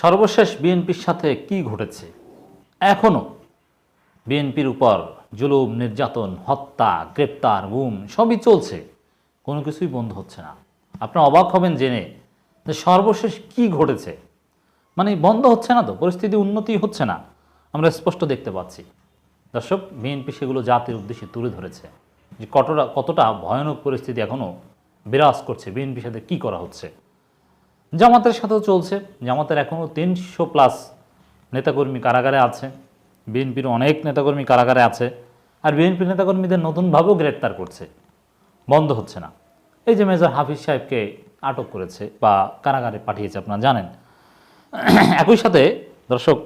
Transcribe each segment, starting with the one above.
সর্বশেষ বিএনপির সাথে কি ঘটেছে? এখনও বিএনপির উপর জুলুম, নির্যাতন, হত্যা, গ্রেপ্তার, গুম সবই চলছে। কোনো কিছুই বন্ধ হচ্ছে না। আপনার অবাক হবেন জেনে যে সর্বশেষ কি ঘটেছে। মানে বন্ধ হচ্ছে না তো, পরিস্থিতি উন্নতি হচ্ছে না, আমরা স্পষ্ট দেখতে পাচ্ছি। দর্শক, বিএনপি সেগুলো জাতির উদ্দেশ্যে তুলে ধরেছে যে কতটা কতটা ভয়ানক পরিস্থিতি এখনও বিরাজ করছে। বিএনপির সাথে কি করা হচ্ছে? জামাতের সাথেও চলছে। জামাতের এখনও তিনশো প্লাস নেতাকর্মী কারাগারে আছে। বিএনপির অনেক নেতাকর্মী কারাগারে আছে। আর বিএনপির নেতাকর্মীদের নতুনভাবেও গ্রেপ্তার করছে। বন্ধ হচ্ছে না। এই যে মেজর হাফিজ সাহেবকে আটক করেছে বা কারাগারে পাঠিয়েছে আপনারা জানেন। একই সাথে দর্শক,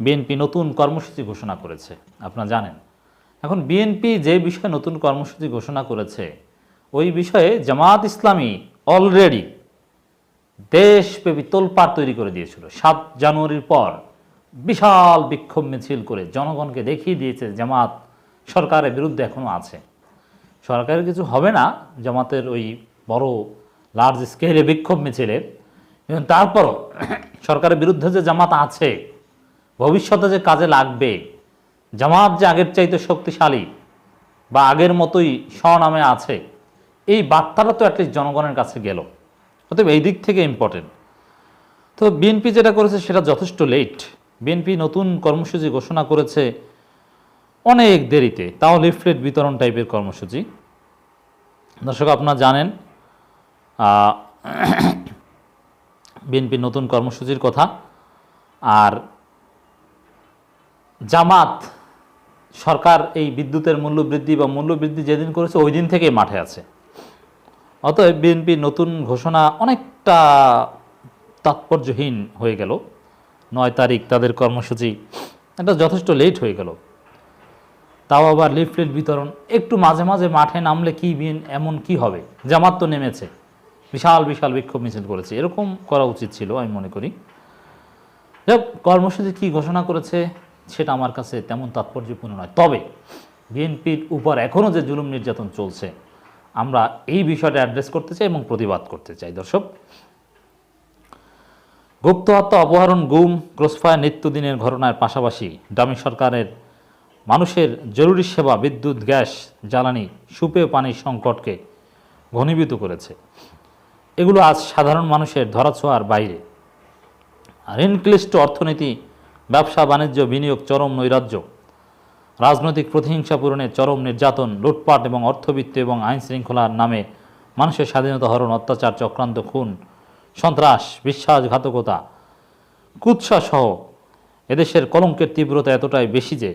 বিএনপি নতুন কর্মসূচি ঘোষণা করেছে। আপনারা জানেন। এখন বিএনপি যে বিষয়ে নতুন কর্মসূচি ঘোষণা করেছে, ওই বিষয়ে জামাত ইসলামী অলরেডি দেশব্যাপী তোলপাড় তৈরি করে দিয়েছিল। সাত জানুয়ারির পর বিশাল বিক্ষোভ মিছিল করে জনগণকে দেখিয়ে দিয়েছে জামাত সরকারের বিরুদ্ধে এখনও আছে। সরকারের কিছু হবে না, জামাতের ওই বড় লার্জ স্কেলে বিক্ষোভ মিছিলে। এবং তারপরও সরকারের বিরুদ্ধে যে জামাত আছে, ভবিষ্যতে যে কাজে লাগবে, জামাত যে আগের চাইতে শক্তিশালী বা আগের মতোই স্বনামে আছে, এই বার্তাটা তো অ্যাটলিস্ট জনগণের কাছে গেল। অতএব এই দিক থেকে ইম্পর্টেন্ট তো বিএনপি যেটা করেছে সেটা যথেষ্ট লেট বিএনপি নতুন কর্মসূচি ঘোষণা করেছে অনেক দেরিতে, তাও লিফলেট বিতরণ টাইপের কর্মসূচি। দর্শক, আপনারা জানেন বিএনপির নতুন কর্মসূচির কথা, আর জামাত, সরকার এই বিদ্যুতের মূল্য বৃদ্ধি বা মূল্য বৃদ্ধি যেদিন করেছে, ওই দিন থেকেই মাঠে আছে। অতএব বিএনপির নতুন ঘোষণা অনেকটা তাৎপর্যহীন হয়ে গেল। নয় তারিখ তাদের কর্মসূচি এটা যথেষ্ট লেট হয়ে গেল। তাও আবার লিফলেট বিতরণ। একটু মাঝে মাঝে মাঠে নামলে কি বিন এমন কি হবে? জামাত তো নেমেছে। বিশাল বিশাল বিক্ষোভ মিছিল করেছে। এরকম করা উচিত ছিল, আমি মনে করি। যাই কর্মসূচি কি ঘোষণা করেছে, সেটা আমার কাছে তেমন তাৎপর্যপূর্ণ নয়। তবে বিএনপির উপর এখনও যে জুলুম নির্যাতন চলছে আমরা এই বিষয়টা অ্যাড্রেস করতে চাই এবং প্রতিবাদ করতে চাই। দর্শক, গুপ্ত হত্যা, অপহরণ, গুম, ক্রসফায়ার, নিত্যদিনের ঘটনার পাশাপাশি ডামি সরকারের মানুষের জরুরি সেবা, বিদ্যুৎ, গ্যাস, জ্বালানি সুপেয় পানির সংকটকে ঘনীভূত করেছে। এগুলো আজ সাধারণ মানুষের ধরাছোঁয়ার বাইরে। ঋণক্লিষ্ট অর্থনীতি, ব্যবসা, বাণিজ্য, বিনিয়োগ, চরম নৈরাজ্য রাজনৈতিক প্রতিহিংসা পূরণে চরম নির্যাতন, লুটপাট এবং অর্থবিত্ত এবং আইন শৃঙ্খলার নামে মানুষের স্বাধীনতা হরণ, অত্যাচার, চক্রান্ত, খুন, সন্ত্রাস, বিশ্বাসঘাতকতা কুৎসা সহ এদেশের কলঙ্কের তীব্রতা এতটাই বেশি যে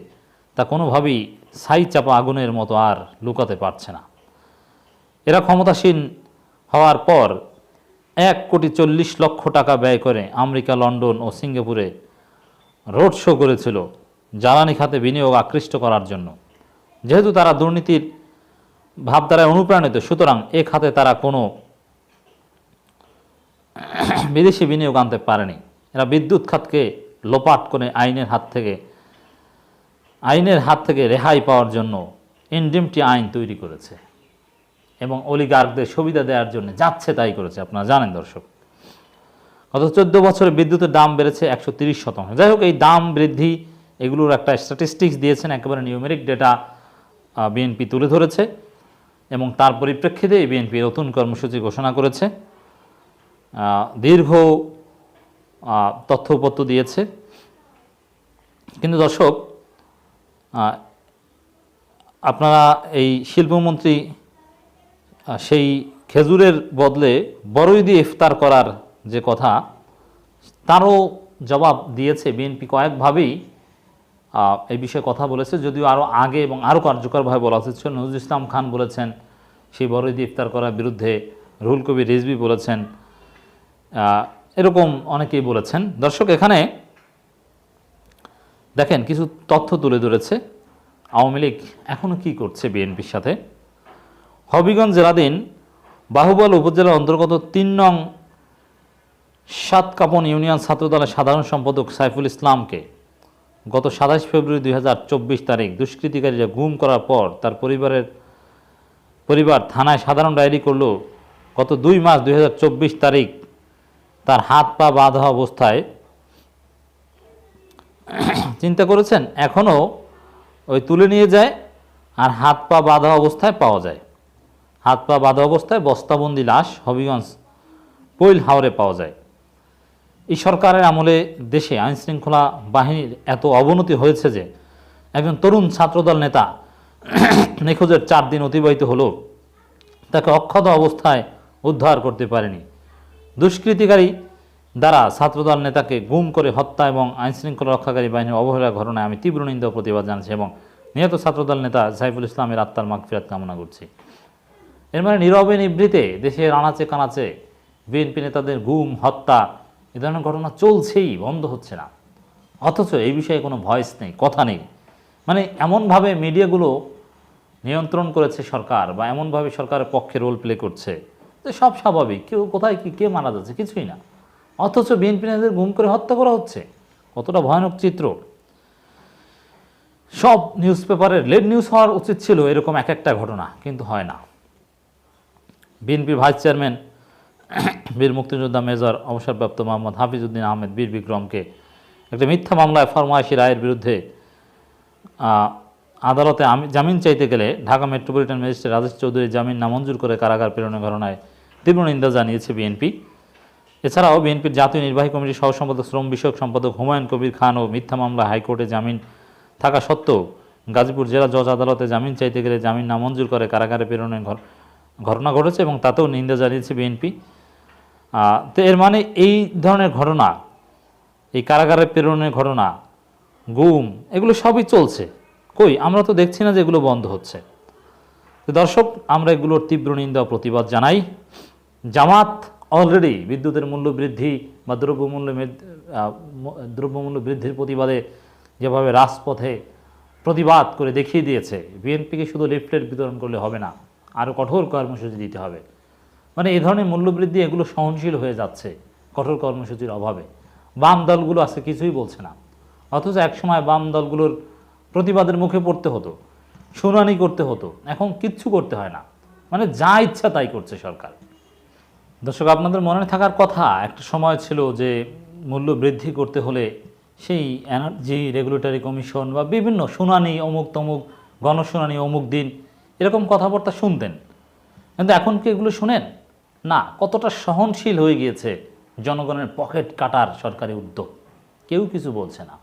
তা কোনোভাবেই ছাই চাপা আগুনের মতো আর লুকাতে পারছে না। এরা ক্ষমতাসীন হওয়ার পর এক কোটি চল্লিশ লক্ষ টাকা ব্যয় করে আমেরিকা, লন্ডন ও সিঙ্গাপুরে রোড শো করেছিল। জ্বালানি খাতে বিনিয়োগ আকৃষ্ট করার জন্য। যেহেতু তারা দুর্নীতির ভাবধারায় অনুপ্রাণিত, সুতরাং এ খাতে তারা কোনো বিদেশি বিনিয়োগ আনতে পারেনি। এরা বিদ্যুৎ খাতকে লোপাট করে আইনের হাত থেকে, আইনের হাত থেকে রেহাই পাওয়ার জন্য ইনডিমটি আইন তৈরি করেছে এবং অলিগার্কদের সুবিধা দেওয়ার জন্য যাচ্ছে তাই করেছে। আপনারা জানেন দর্শক, গত চোদ্দ বছরে বিদ্যুতের দাম বেড়েছে একশো তিরিশ শতাংশ। যাই হোক, এই দাম বৃদ্ধি এগুলোর একটা স্ট্যাটিস্টিক্স দিয়েছেন একেবারে নিউমেরিক ডেটা বিএনপি তুলে ধরেছে এবং তার পরিপ্রেক্ষিতে বিএনপি নতুন কর্মসূচি ঘোষণা করেছে। দীর্ঘ তথ্যপত্র দিয়েছে। কিন্তু দর্শক আপনারা এই শিল্পমন্ত্রী সেই খেজুরের বদলে বড়ই দিয়ে ইফতার করার যে কথা, তারও জবাব দিয়েছে বিএনপি কয়েকভাবেই। এই বিষয়ে কথা বলেছে। যদিও আরও আগে এবং আরও কার্যকরভাবে বলা ছিল নজরুল ইসলাম খান বলেছেন, সেই বড়ই দিয়ে ইফতার করার বিরুদ্ধে রুহুল কবির রিজভি বলেছেন এরকম অনেকেই বলেছেন। দর্শক, এখানে দেখেন কিছু তথ্য তুলে ধরেছে। আওয়ামী লীগ এখনও কী করছে বিএনপির সাথে? হবিগঞ্জ জেলাধীন বাহুবল উপজেলার অন্তর্গত তিন নং সাতকাপন ইউনিয়ন ছাত্রদলের সাধারণ সম্পাদক সাইফুল ইসলামকে গত সাতাশ ফেব্রুয়ারি দুই হাজার চব্বিশ তারিখ দুষ্কৃতিকারীরা গুম করার পর তার পরিবারের পরিবার থানায় সাধারণ ডায়েরি করল, গত দুই মাস দুই হাজার চব্বিশ তারিখ তার হাত পা বাঁধা অবস্থায়। চিন্তা করেছেন এখনও ওই তুলে নিয়ে যায় আর হাত পা বাঁধা অবস্থায় পাওয়া যায়। হাত পা বাঁধা অবস্থায় বস্তাবন্দি লাশ হবিগঞ্জ পৈল হাওরে পাওয়া যায়। এই সরকারের আমলে দেশে আইনশৃঙ্খলা বাহিনীর এত অবনতি হয়েছে যে একজন তরুণ ছাত্রদল নেতা নিখোঁজের চার দিন অতিবাহিত হলো। তাকে অক্ষত অবস্থায় উদ্ধার করতে পারেনি। দুষ্কৃতিকারী দ্বারা ছাত্রদল নেতাকে গুম করে হত্যা এবং আইনশৃঙ্খলা রক্ষাকারী বাহিনীর অবহেলার ঘটনায় আমি তীব্র নিন্দা প্রতিবাদ জানাচ্ছি এবং নিহত ছাত্রদল নেতা সাইফুল ইসলামের আত্মার মাগফিরাত কামনা করছি। এর মানে নীরবে নিবৃতে দেশের আনাচে কানাচে বিএনপি নেতাদের গুম, হত্যা এ ধরনের ঘটনা চলছেই, বন্ধ হচ্ছে না। অথচ এই বিষয়ে কোনো ভয়েস নেই, কথা নেই। মানে এমনভাবে মিডিয়াগুলো নিয়ন্ত্রণ করেছে সরকার বা এমনভাবে সরকারের পক্ষে রোল প্লে করছে যে সব স্বাভাবিক। কেউ কোথায় কি, কে মারা যাচ্ছে কিছুই না। অথচ বিএনপি নেতাদের গুম করে হত্যা করা হচ্ছে। কতটা ভয়ানক চিত্র। সব নিউজ পেপারের লেড নিউজ হওয়ার উচিত ছিল এরকম এক একটা ঘটনা, কিন্তু হয় না। বিএনপির ভাইস চেয়ারম্যান বীর মুক্তিযোদ্ধা মেজর অবসরপ্রাপ্ত মোহাম্মদ হাফিজউদ্দিন আহমেদ বীর বিক্রমকে একটা মিথ্যা মামলায় ফরমায়েশি রায়ের বিরুদ্ধে আদালতে জামিন চাইতে গেলে ঢাকা মেট্রোপলিটন ম্যাজিস্ট্রেট রাজেশ চৌধুরী জামিন নামঞ্জুর করে কারাগার প্রেরণের ঘটনায় তীব্র নিন্দা জানিয়েছে বিএনপি। এছাড়াও বিএনপির জাতীয় নির্বাহী কমিটির সহ সম্পাদক শ্রম বিষয়ক সম্পাদক হুমায়ুন কবির খান ও মিথ্যা মামলা হাইকোর্টে জামিন থাকা সত্ত্বেও গাজীপুর জেলা জজ আদালতে জামিন চাইতে গেলে জামিন নামঞ্জুর করে কারাগারে প্রেরণের ঘটনা ঘটেছে এবং তাতেও নিন্দা জানিয়েছে বিএনপি। তো এর মানে এই ধরনের ঘটনা, এই কারাগারে প্রেরণের ঘটনা, গুম, এগুলো সবই চলছে। কই? আমরা তো দেখছি না যে এগুলো বন্ধ হচ্ছে। দর্শক, আমরা এগুলোর তীব্র নিন্দা প্রতিবাদ জানাই। জামাত অলরেডি বিদ্যুতের মূল্য বৃদ্ধি বা দ্রব্যমূল্য দ্রব্যমূল্য বৃদ্ধির প্রতিবাদে যেভাবে রাজপথে প্রতিবাদ করে দেখিয়ে দিয়েছে, বিএনপিকে শুধু লিফলেট বিতরণ করলে হবে না আরও কঠোর কর্মসূচি দিতে হবে। মানে এই ধরনের মূল্যবৃদ্ধি এগুলো সহনশীল হয়ে যাচ্ছে কঠোর কর্মসূচির অভাবে। বাম দলগুলো আছে, কিছুই বলছে না। অথচ একসময় বাম দলগুলোর প্রতিবাদের মুখে পড়তে হতো, শুনানি করতে হতো, এখন কিচ্ছু করতে হয় না। মানে যা ইচ্ছা তাই করছে সরকার। দর্শক, আপনাদের মনে থাকার কথা, একটা সময় ছিল যে মূল্য বৃদ্ধি করতে হলে সেই এনার্জি রেগুলেটরি কমিশন বা বিভিন্ন শুনানি অমুক তমুক গণশুনানি, অমুক দিন এরকম কথাবার্তা শুনতেন। কিন্তু এখন কি এগুলো শুনেন? না, কতটা সহনশীল হয়ে গিয়েছে জনগণের পকেট কাটার সরকারি উদ্যোগ? কেউ কিছু বলছে না।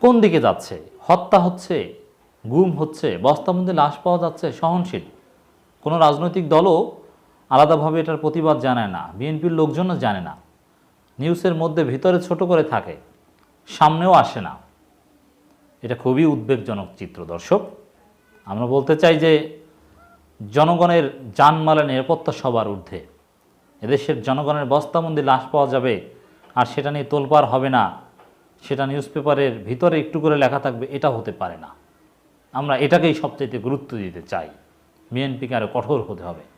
কোন দিকে যাচ্ছে? হত্যা হচ্ছে, গুম হচ্ছে বস্তাবন্দি লাশ পাওয়া যাচ্ছে, সহনশীল। কোনো রাজনৈতিক দলও আলাদাভাবে এটার প্রতিবাদ জানায় না, বিএনপির লোকজনও জানে না। নিউজের মধ্যে ভিতরে ছোট করে থাকে, সামনেও আসে না। এটা খুবই উদ্বেগজনক চিত্র। দর্শক, আমরা বলতে চাই যে জনগণের জানমালের নিরাপত্তা সবার ঊর্ধ্বে। এদেশের জনগণের বস্তাবন্দি লাশ পাওয়া যাবে আর সেটা নিয়ে তোলপার হবে না। সেটা নিউজ পেপারের ভিতরে একটু করে লেখা থাকবে, এটা হতে পারে না। আমরা এটাকেই সবচাইতে গুরুত্ব দিতে চাই। বিএনপিকে আরও কঠোর হতে হবে।